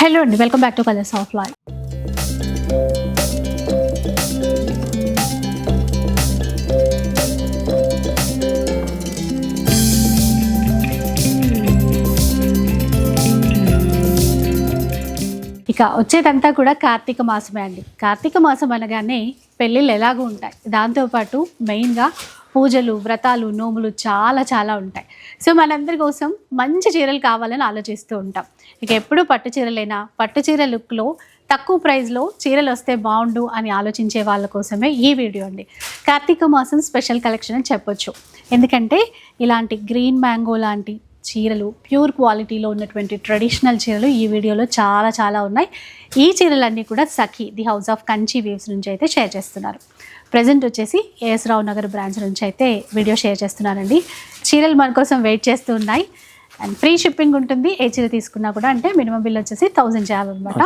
Hello అండి welcome back to colours of life. ఇక వచ్చేదంతా కూడా కార్తీక మాసమే అండి. కార్తీక మాసం అనగానే పెళ్ళిళ్ళు ఎలాగూ ఉంటాయి. దాంతోపాటు మెయిన్గా పూజలు వ్రతాలు నోములు చాలా చాలా ఉంటాయి. సో మనందరి కోసం మంచి చీరలు కావాలని ఆలోచిస్తూ ఉంటాం. ఇక ఎప్పుడు పట్టు చీరలైనా పట్టు చీర లుక్లో తక్కువ ప్రైస్లో చీరలు వస్తే బాగుండు అని ఆలోచించే వాళ్ళ కోసమే ఈ వీడియో అండి. కార్తీక మాసం స్పెషల్ కలెక్షన్ అని చెప్పొచ్చు. ఎందుకంటే ఇలాంటి గ్రీన్ మ్యాంగో లాంటి చీరలు ప్యూర్ క్వాలిటీలో ఉన్నటువంటి ట్రెడిషనల్ చీరలు ఈ వీడియోలో చాలా చాలా ఉన్నాయి. ఈ చీరలన్నీ కూడా Sakhi the house of Kanchi weaves నుంచి అయితే షేర్ చేస్తున్నారు. ప్రజెంట్ వచ్చేసి ఏఎస్ రావు నగర్ బ్రాంచ్ నుంచి అయితే వీడియో షేర్ చేస్తున్నానండి. చీరలు మన కోసం వెయిట్ చేస్తూ ఉన్నాయి. అండ్ ఫ్రీ షిప్పింగ్ ఉంటుంది. ఏ చీర తీసుకున్నా కూడా అంటే మినిమం బిల్ వచ్చేసి థౌజండ్ చేయాలన్నమాట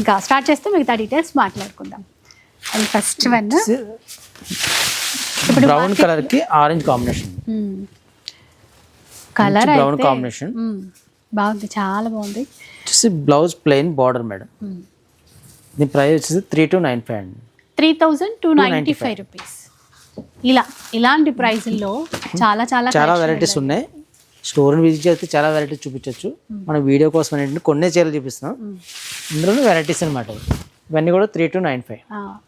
ఇంకా స్టార్ట్ చేస్తే మిగతా డీటెయిల్స్ మాట్లాడుకుందాం. అండ్ ఫస్ట్ వన్ ఇప్పుడు బ్రౌన్ కలర్కి orange combination colour brown combination. బాగుంది. చాలా బాగుంది. బ్లౌజ్ ప్లెయిన్ బార్డర్ మేడం దీని ప్రైస్ వచ్చేసి త్రీ టు నైన్ ఫైవ్ అండి three thousand two ninety five rupees. ఇలా ఇలాంటి ప్రైజుల్లో చాలా చాలా చాలా వెరైటీస్ ఉన్నాయి. స్టోర్ని విజిట్ చేస్తే చాలా వెరైటీస్ చూపించవచ్చు మన వీడియో కోసం ఏంటంటే కొన్ని చీరలు చూపిస్తున్నాం. ఇందులో వెరైటీస్ అనమాట ఇవన్నీ కూడా త్రీ టు నైన్ ఫైవ్.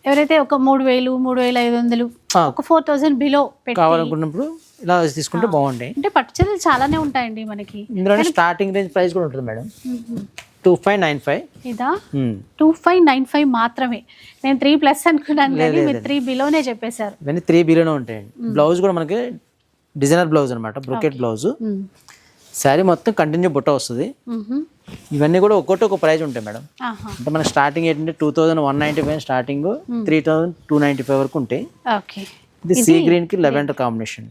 ఎవరైతే ఒక మూడు వేలు మూడు వేల ఐదు వందలు ఒక ఫోర్ థౌజండ్ బిలో కావాలనుకున్నప్పుడు ఇలా తీసుకుంటే బాగుంటాయి. అంటే పట్టు చీరలు చాలానే ఉంటాయండి మనకి. ఇందులోనే స్టార్టింగ్ రేంజ్ ప్రైస్ కూడా ఉంటుంది madam. Two five nine five ఇదా? టూ ఫైవ్ నైన్ ఫైవ్ మాత్రమే. నేను త్రీ ప్లస్ అనుకున్నాను కానీ మీరు త్రీ బిలోనే చెప్పేశారు. ఇవన్నీ త్రీ బీలోనే ఉంటాయండి. బ్లౌజ్ కూడా మనకి డిజైనర్ బ్లౌజ్ అనమాట బ్రొకెట్ బ్లౌజ్. శారీ మొత్తం కంటిన్యూ బుట్ట వస్తుంది. మ్హూ. ఇవన్నీ కూడా ఒక్కొక్కటి ఒక ప్రైస్ ఉంటాయి మేడం. అంటే మన స్టార్టింగ్ ఏంటంటే two thousand one ninety five starting three thousand two ninety five వరకు ఉంటాయి. ఇది సీ గ్రీన్కి lavender combination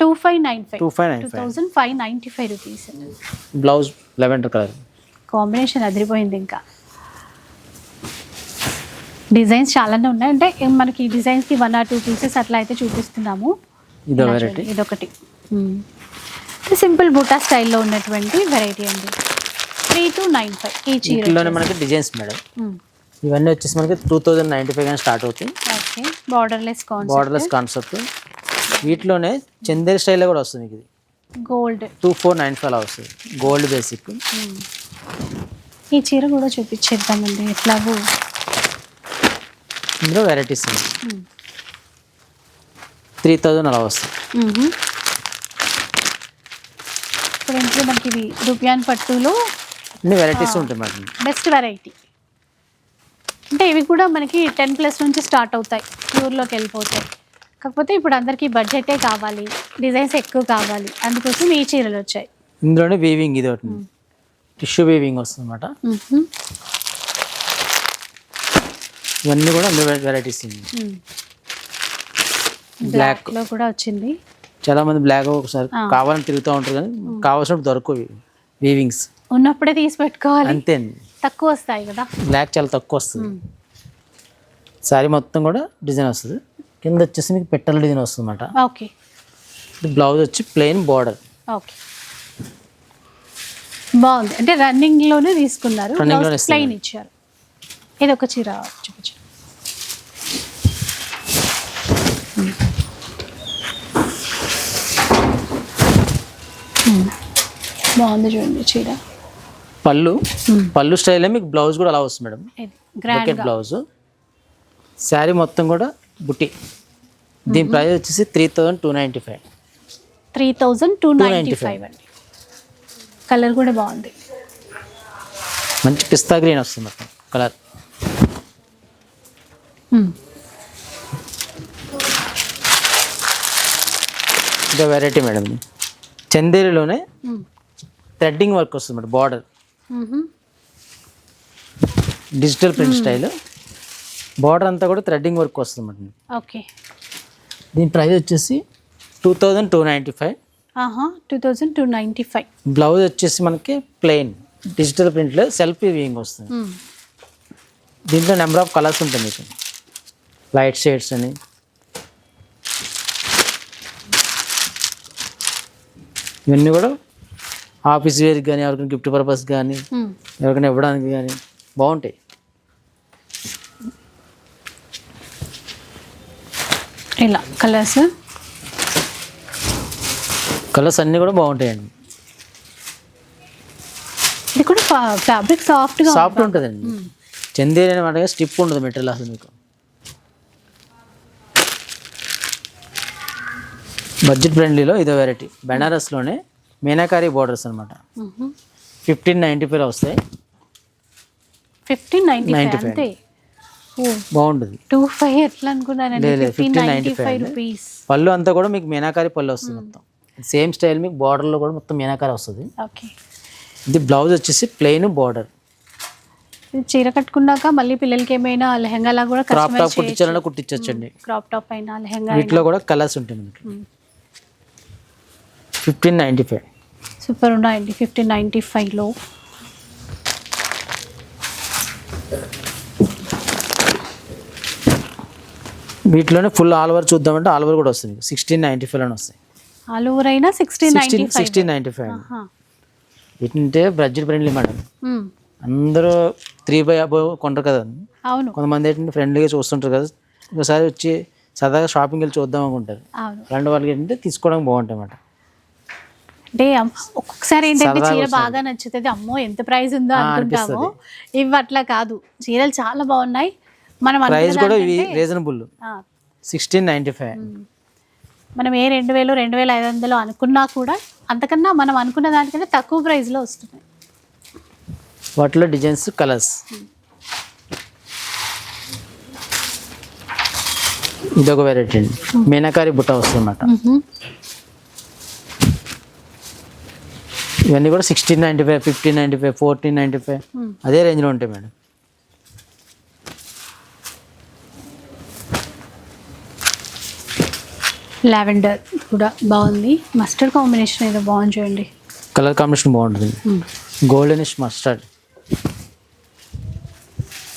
two five nine five two five nine five thousand five ninety five rupees blouse lavender colour combination అదిరిపోయింది ఇంకా. Designs చాలానే ఉన్నాయి. అంటే మనకి డిజైన్స్కి వన్ ఆర్ టూ పీసెస్ అట్లా అయితే చూపిస్తున్నాము. ఇదొకటి. సింపుల్ బూటా స్టైల్లో ఉన్నటువంటి వెరైటీ అండి. త్రీ టు నైన్ ఫైవ్ ఈ చీర వీటిలోనే మనకి డిజైన్స్ మేడం. ఇవన్నీ వచ్చేసి మనకి టూ థౌజండ్ నైంటీ ఫైవ్ కానీ స్టార్ట్ అవుతాయి. Okay. Borderless concept borderless concept వీటిలోనే చందేరి స్టైల్లో కూడా వస్తుంది ఇది. Gold two four nine five అలా వస్తుంది. గోల్డ్ బేసిక్ ఈ చీర కూడా చూపించేద్దామండి. ఎట్లాగో? ఇందులో వెరైటీస్ త్రీ థౌజండ్ అలా వస్తుంది. ఇప్పుడు ఏంటంటే మనకి ఇది రుపియాన్ పట్టులో అన్ని వెరైటీస్ ఉంటాయి మేడం. బెస్ట్ వెరైటీ అంటే ఇవి కూడా మనకి టెన్ ప్లస్ నుంచి స్టార్ట్ అవుతాయి. ప్యూర్లోకి వెళ్ళిపోతాయి. కాకపోతే ఇప్పుడు అందరికీ బడ్జెటే కావాలి. డిజైన్స్ ఎక్కువ కావాలి. అందుకోసం ఈ చీరలు వచ్చాయి. ఇందులోనే వీవింగ్ ఇది ఒకటి టిష్యూ వీవింగ్ వస్తుంది అనమాట. ఇవన్నీ కూడా అన్ని వెరైటీస్. బ్లాక్ బ్లాక్లో కూడా వచ్చింది. చాలా మంది బ్లాక్ ఒకసారి. కావాలని తిరుగుతూ ఉంటారు కానీ కావాల్సినప్పుడు దొరకవు వీవింగ్స్ ఉన్నప్పుడే తీసి పెట్టుకోవాలి. అంతే. తక్కువ వస్తాయి కదా. బ్లాక్ చాలా తక్కువ వస్తుంది. శారీ మొత్తం కూడా డిజైన్ వస్తుంది. కింద వచ్చేసి మీకు పెట్టల డిజైన్ వస్తుంది అనమాట ఓకే బ్లౌజ్ వచ్చి ప్లెయిన్ బార్డర్. ఓకే. బాగుంది. అంటే రన్నింగ్లోనే తీసుకున్నారు. ప్లెయిన్ ఇచ్చారు. ఇది ఒక చీర చూపించు. బాగుంది చూడండి చీర. పళ్ళు. పళ్ళు స్టైల్లో మీకు బ్లౌజ్ కూడా అలా వస్తుంది madam. Grand brocade blouse. Sari మొత్తం కూడా బుట్టి. దీని ప్రైస్ వచ్చేసి three thousand two ninety five three thousand two ninety five అండి. కలర్ కూడా బాగుంది మంచి పిస్తా గ్రీన్ వస్తుంది కలర్. ఇదో వెరైటీ మేడం. చందేరిలోనే. థ్రెడ్డింగ్ వర్క్ వస్తుంది madam border. Digital print style border అంతా కూడా థ్రెడ్డింగ్ వర్క్ వస్తుంది మేడం ఓకే దీని ప్రైస్ వచ్చేసి two thousand two ninety five two thousand two ninety five blouse వచ్చేసి మనకి ప్లెయిన్ డిజిటల్ ప్రింట్లో సెల్ఫ్ వీవింగ్ వస్తుంది. దీంట్లో నెంబర్ ఆఫ్ కలర్స్ ఉంటాయి మీకు. లైట్ షేడ్స్ అని. ఇవన్నీ కూడా ఆఫీస్ వేర్కి కానీ ఎవరికైనా గిఫ్ట్ పర్పస్ కానీ. ఎవరికైనా ఇవ్వడానికి కానీ బాగుంటాయి. ఇలా కలర్స్ కలర్స్ అన్నీ కూడా బాగుంటాయండి. ఇది కూడా ఫ్యాబ్రిక్ సాఫ్ట్గా సాఫ్ట్ ఉంటుందండి. చందేరి అనమాట స్టిప్ ఉంటుంది మెటీరియల్ అసలు మీకు. బడ్జెట్ ఫ్రెండ్లీలో ఇదో వెరైటీ బెనారస్లోనే మీనాకారి బార్డర్స్ అనమాట ఫిఫ్టీన్ నైంటీ ఫైవ్ వస్తాయి. Fifteen ninety five 95. అంతే? ఓ. బాగుంటుంది. టూ ఫైవ్ ఎట్లా అనుకున్నానండి? లేదు, లేదు, ఫిఫ్టీన్ నైంటీ 15.95 ఫైవ్ అండి. రూపీస్. పళ్ళు అంతా కూడా మీకు మీనాకారి పళ్ళు వస్తుంది మొత్తం. సేమ్ స్టైల్ మీకు బార్డర్లో కూడా మొత్తం మీనాకారి వస్తుంది. ఓకే. ఇది బ్లౌజ్ వచ్చేసి ప్లెయిన్ బార్డర్. చీర కట్టుకున్నాక మళ్ళీ పిల్లలకి ఏమైనా లెహంగాలా కూడా క్రాప్ టాప్ కుట్టించాలన్నా కుట్టించవచ్చండి క్రాప్ టాప్ అయినా లెహంగా వీటిలో కూడా కలర్స్ ఉంటాయి మనకి. ఫిఫ్టీన్ నైంటీ ఫైవ్ సూపర్ ఉన్నాయండి ఫిఫ్టీన్ నైంటీ ఫైవ్లో వీటిలోనే ఫుల్ ఆల్ ఓవర్ చూద్దామంటే ఆల్ ఓవర్ కూడా వస్తుంది. సిక్స్టీన్ నైంటీ ఫైవ్ అని వస్తాయి. ఆల్ ఓవర్ అయినా సిక్స్టీన్ సిక్స్టీన్ నైంటీ ఫైవ్ వీటింటే బడ్జెట్ ఫ్రెండ్లీ మేడం. అందరూ త్రీ బై అబౌవ్ కొంటారు కదా. అవును. కొంతమంది ఏంటంటే ఫ్రెండ్లీగా చూస్తుంటారు కదా. ఒకసారి వచ్చి సరదాగా షాపింగ్ వెళ్ళి చూద్దాం అనుకుంటారు. అలాంటి వాళ్ళకి ఏంటంటే తీసుకోవడానికి బాగుంటాయి అన్నమాట అంటే ఒక్కొక్కసారి ఏంటంటే చీర. బాగా నచ్చుతుంది. అమ్మో ఎంత ప్రైస్ ఉందో అనుకుంటాము. ఇవి అట్లా కాదు. చీరలు చాలా బాగున్నాయి. మనం ప్రైస్ కూడా రీజనబుల్ సిక్స్టీన్ నైంటీ ఫైవ్ మనం ఏ రెండు వేలు రెండు వేల ఐదు వందలు అనుకున్నా కూడా అంతకన్నా మనం అనుకున్న దానికంటే తక్కువ ప్రైస్లో వస్తున్నాయి. వాటిలో డిజైన్స్ కలర్స్. ఇదొక వెరైటీ అండి. మీనాకారి బుట్ట వస్తుంది అన్నమాట. ఇవన్నీ కూడా sixteen ninety five fifteen ninety five fourteen ninety five. అదే రేంజ్లో ఉంటాయి మేడం. లావెండర్ కూడా బాగుంది. మస్టర్డ్ కాంబినేషన్ ఏదో బాగుంది చూడండి. కలర్ కాంబినేషన్ బాగుంటుంది. Goldenish mustard.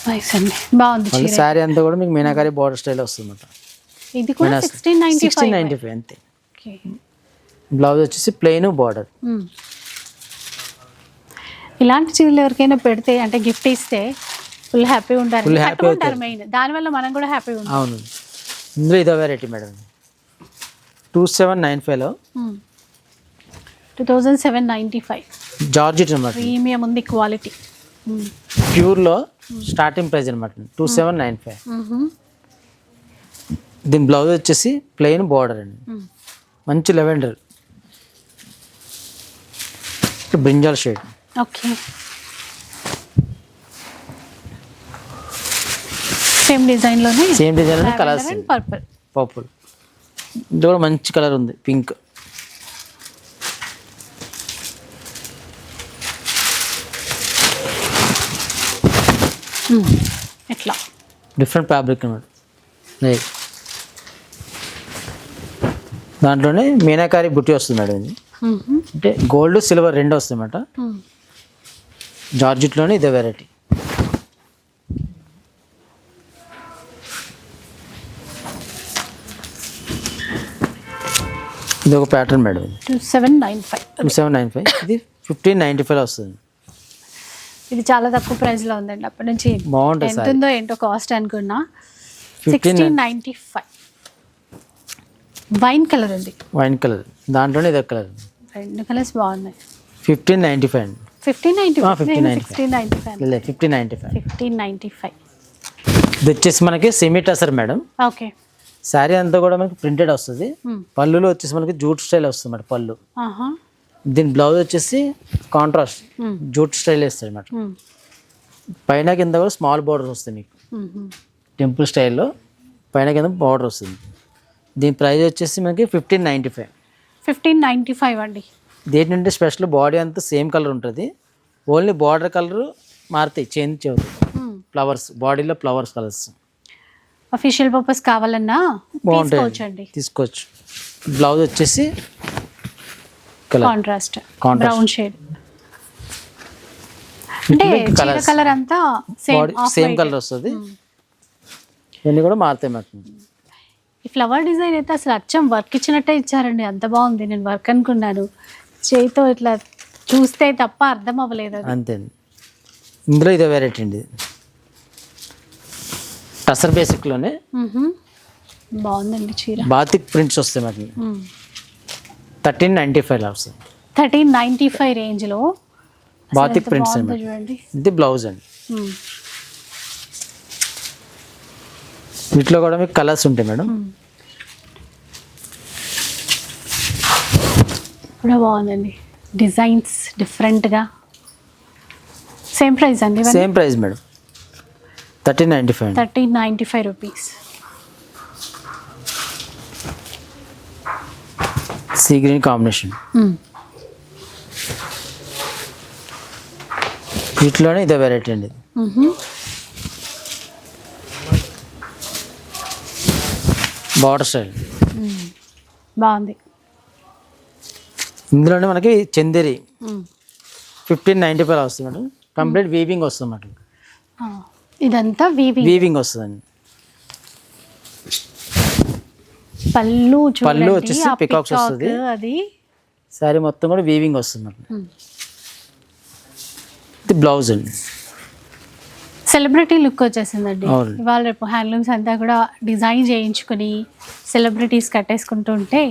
నైస్ అండి. బాగుంది శారీ అంతా కూడా మీకు మీనాకారి బార్డర్ స్టైల్ వస్తుంది ఇది కూడా సిక్స్టీన్ నైన్టీ సిక్స్టీన్ ఫైవ్ అంతే. బ్లౌజ్ వచ్చేసి ప్లెయిన్ బార్డర్ ఇలాంటి చీరలు ఎవరికైనా పెడితే అంటే గిఫ్ట్ ఇస్తే ఫుల్ హ్యాపీ ఉంటారు. Happy కట్టుకుంటారు మెయిన్ దానివల్ల మనం కూడా హ్యాపీ ఉంటాం. అవును. ఇందులో ఇదో variety madam two seven nine ఫైవ్లో two thousand seven ninety five. Georgette అనమాట. ప్రీమియం ఉంది క్వాలిటీ. ప్యూర్లో స్టార్టింగ్ ప్రైస్ అనమాట. Two seven nine five. దీని బ్లౌజ్ వచ్చేసి ప్లెయిన్ బార్డర్ అండి. మంచి lavender. Brinjal shade. Okay. Same డిజైన్లోనే same design colours purple purple ఇది కూడా మంచి కలర్ ఉంది పింక్. ఇట్లా డిఫరెంట్ ఫ్యాబ్రిక్ అనమాట దాంట్లోనే మీనాకారి బుట్టి వస్తుంది మేడం ఇది. అంటే గోల్డ్ సిల్వర్ రెండు వస్తాయి అన్నమాట జార్జెట్లోనే ఇదే వెరైటీ ఇది ఒక pattern madam two seven nine five. Two seven nine five. ఇది ఫిఫ్టీన్ నైంటీ ఫైవ్ వస్తుంది. ఇది చాలా తక్కువ ప్రైస్లో ఉందండి అప్పటి నుంచి. బాగుంటుంది ఎంత ఉందో ఏంటో కాస్ట్ అనుకున్నా. Fifteen sixteen ninety five. Wine colour ఉంది. వైన్ కలర్ దాంట్లోనే ఇదే కలర్ రెండు కలర్స్ బాగున్నాయి. Fifteen ninety five fifteen ninety ఆ, 15.95. Sixteen ninety five. Fifteen ninety five. Fifteen ninety five. ఇది వచ్చేసి మనకి semi tussar madam okay sari అంతా కూడా మనకి ప్రింటెడ్ వస్తుంది. పళ్ళులో వచ్చేసి మనకి జూట్ స్టైల్ వస్తుంది మేడం పళ్ళు దీని బ్లౌజ్ వచ్చేసి కాంట్రాస్ట్. జూట్ స్టైల్ వేస్తుంది Hmm. పైన కింద కూడా స్మాల్ బార్డర్ వస్తుంది మీకు. టెంపుల్ స్టైల్లో పైన కింద బార్డర్ వస్తుంది. దీని ప్రైస్ వచ్చేసి మనకి fifteen ninety five fifteen ninety five అండి. దేంటంటే స్పెషల్ బాడీ అంతా సేమ్ కలర్ ఉంటుంది. ఓన్లీ బార్డర్ కలర్ మారుతాయి చేంజ్ అవుతాయి ఫ్లవర్స్ బాడీలో ఫ్లవర్స్ కలర్స్ అఫీషియల్ పర్పస్ కావాలన్నా తీసుకోవచ్చండి. తీసుకోవచ్చు. బ్లౌజ్ వచ్చేసి కాంట్రాస్ట్. బ్రౌన్ షేడ్ అంటే. కలర్ అంతా సేమ్ కలర్ వస్తుంది. ఇవన్నీ కూడా మారుతాయి మాట ఈ ఫ్లవర్ డిజైన్ అయితే అసలు అచ్చం వర్క్ ఇచ్చినట్టే ఇచ్చారండి. అంత బాగుంది. నేను వర్క్ అనుకున్నాను. చేయితో ఇట్లా చూస్తే తప్ప అర్థం అవ్వలేదు అంతే ఇందులో ఇదే వెరైటీ అండి. టసర్ బేసిక్లోనే. బాగుందండి చీర. బాతిక్ ప్రింట్స్ వస్తాయి మనకి థర్టీన్ నైంటీ ఫైవ్ వస్తుంది థర్టీన్ నైంటీ ఫైవ్ రేంజ్లో. బాతిక్ ప్రింట్స్ చూడండి. ఇది బ్లౌజ్ అండి. వీటిలో కూడా మీకు కలర్స్ ఉంటాయి మేడం. కూడా బాగుందండి. డిజైన్స్ డిఫరెంట్గా. సేమ్ ప్రైస్ అండి same price madam. Thirteen ninety five thirteen ninety five rupees. Sea green combination. వీటిలోనే ఇదే వెరైటీ అండి. బార్డర్ స్టైల్ బాగుంది. ఇందులోనే మనకి చందేరి. ఫిఫ్టీన్ నైంటీ ఫైవ్ వస్తుంది మేడం. కంప్లీట్ వీవింగ్ వస్తుంది ఆ, ఇదంతా వీవింగ్ వీవింగ్ వస్తుందండి. పళ్ళు పళ్ళు వచ్చేసి peacock వస్తది. అది. శారీ మొత్తం కూడా వీవింగ్ వస్తుంది అన్నమాట మ్. ఇది బ్లౌజ్ అండి. సెలబ్రిటీ లుక్ వచ్చేసిందండి. ఇవాళ రేపు హ్యాండ్లూమ్స్ అంతా కూడా డిజైన్ చేయించుకుని సెలబ్రిటీస్ కట్టేసుకుంటూ ఉంటే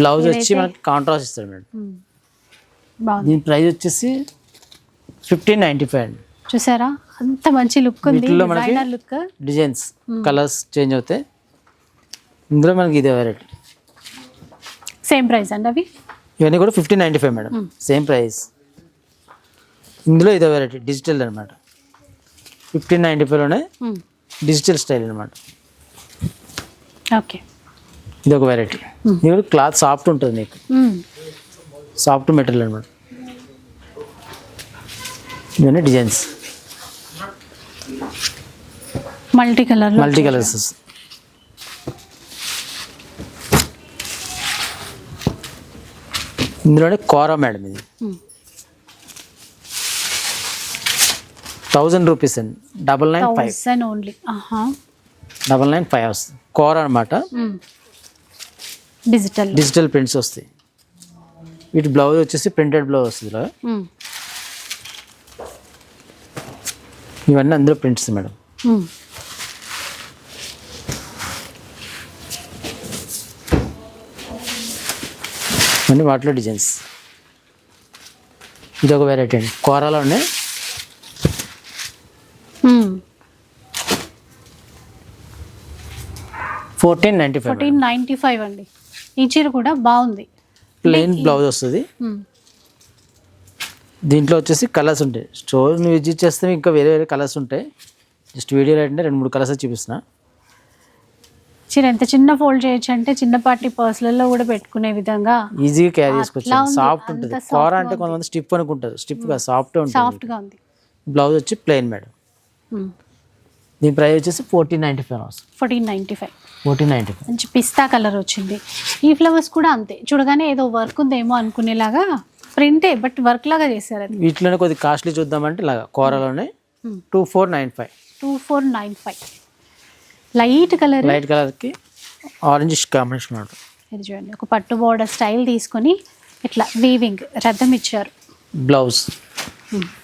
బ్లౌజ్ వచ్చి మనకి కాంట్రాస్ట్ ఇస్తాడు మేడం. దీని ప్రైస్ వచ్చేసి ఫిఫ్టీన్ నైంటీ ఫైవ్ అండి. చూసారా? అంత మంచి లుక్ ఉంది లుక్. డిజైన్స్ కలర్స్ చేంజ్ అవుతాయి. ఇందులో మనకి ఇదే వెరైటీ సేమ్ ప్రైస్ అండి అవి? ఇవన్నీ కూడా fifteen ninety five madam same price ఇందులో ఇదే వెరైటీ డిజిటల్ అనమాట ఫిఫ్టీన్ నైంటీ ఫైవ్లోనే డిజిటల్ స్టైల్ అనమాట ఓకే ఇది ఒక వెరైటీ ఇది కూడా క్లాత్ సాఫ్ట్ ఉంటుంది మీకు. మ్, సాఫ్ట్ మెటీరియల్ అనమాట ఇవన్నీ designs multi colour multi colours ఇందులోనే కోరా మేడం ఇది. థౌజండ్ రూపీస్ అండి. Double nine five only double nine five వస్తుంది. కోర అనమాట డిజిటల్ డిజిటల్ ప్రింట్స్ వస్తాయి. వీటి బ్లౌజ్ వచ్చేసి ప్రింటెడ్ బ్లౌజ్ వస్తుంది ఇలా. ఇవన్నీ అందులో ప్రింట్స్ మేడం ఇవన్నీ వాటిలో డిజైన్స్. ఇది ఒక వెరైటీ అండి. కోరాలోనే fourteen ninety five fourteen ninety five అండి. ఈ చీర కూడా బాగుంది. ప్లెయిన్ బ్లౌజ్ వస్తుంది. దీంట్లో వచ్చేసి కలర్స్ ఉంటాయి. స్టోర్ని విజిట్ చేస్తే ఇంకా వేరే వేరే కలర్స్ ఉంటాయి. జస్ట్ వీడియోలో అంటే రెండు మూడు కలర్స్ చూపిస్తున్నా. చీర ఎంత చిన్న ఫోల్డ్ చేయొచ్చు అంటే చిన్నపాటి పర్సులలో కూడా పెట్టుకునే విధంగా ఈజీగా క్యారీ చేసుకోవచ్చు. సాఫ్ట్ అంత ఉంటుంది కూర అంటే కొంతమంది స్టిప్ అనుకుంటారు. స్టిప్గా సాఫ్ట్ ఉంటుంది. సాఫ్ట్గా ఉంది. బ్లౌజ్ వచ్చి ప్లెయిన్ మేడం దీని ప్రైస్ వచ్చేసి fourteen ninety five fourteen ninety five fourteen ninety five మంచి పిస్తా కలర్ వచ్చింది. ఈ ఫ్లవర్స్ కూడా అంతే. చూడగానే ఏదో వర్క్ ఉందేమో అనుకునేలాగా ప్రింటే బట్ వర్క్ లాగా చేశారు అది. వీటిలోనే కొద్ది కాస్ట్లీ చూద్దామంటే ఇలాగా కూరలోనే two four nine five two four nine five. Light colour? Light కలర్కి ఆరెంజ్ కాంబినేషన్ ఇది చూడండి ఒక పట్టు బోర్డర్ స్టైల్ తీసుకొని ఇట్లా వీవింగ్ రథం ఇచ్చారు. బ్లౌజ్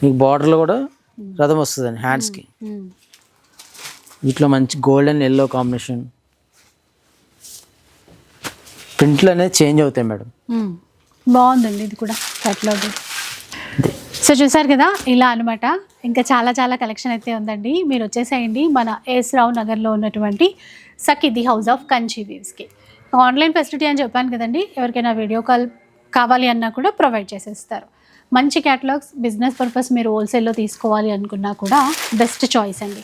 మీకు బార్డర్లో కూడా రథం వస్తుందండి హ్యాండ్స్కి మ్మ్. వీటిలో మంచి గోల్డ్ అండ్ ఎల్లో కాంబినేషన్ ప్రింట్లు అనేది చేంజ్ అవుతాయి మేడం. బాగుందండి ఇది కూడా కట్లోగ్ సో చూసారు కదా ఇలా అనమాట ఇంకా చాలా చాలా కలెక్షన్ అయితే ఉందండి. మీరు వచ్చేసేయండి మన ఎస్ రావు నగర్లో ఉన్నటువంటి సకిది హౌస్ ఆఫ్ కంచి వీవ్స్కి ఆన్లైన్ ఫెసిలిటీ అని చెప్పాను కదండి ఎవరికైనా వీడియో కాల్ కావాలి అన్నా కూడా ప్రొవైడ్ చేసేస్తారు. మంచి క్యాటలాగ్స్ బిజినెస్ పర్పస్ మీరు హోల్సేల్లో తీసుకోవాలి అనుకున్నా కూడా బెస్ట్ చాయిస్ అండి.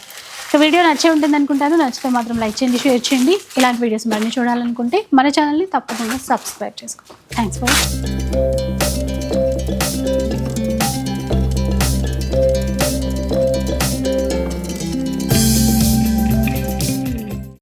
సో వీడియో నచ్చే ఉంటుంది అనుకుంటాను. నచ్చితే మాత్రం లైక్ చేయండి షేర్ చేయండి. ఇలాంటి వీడియోస్ మరిన్ని చూడాలనుకుంటే మన ఛానల్ని తప్పకుండా సబ్స్క్రైబ్ చేసుకోండి థ్యాంక్స్ ఫర్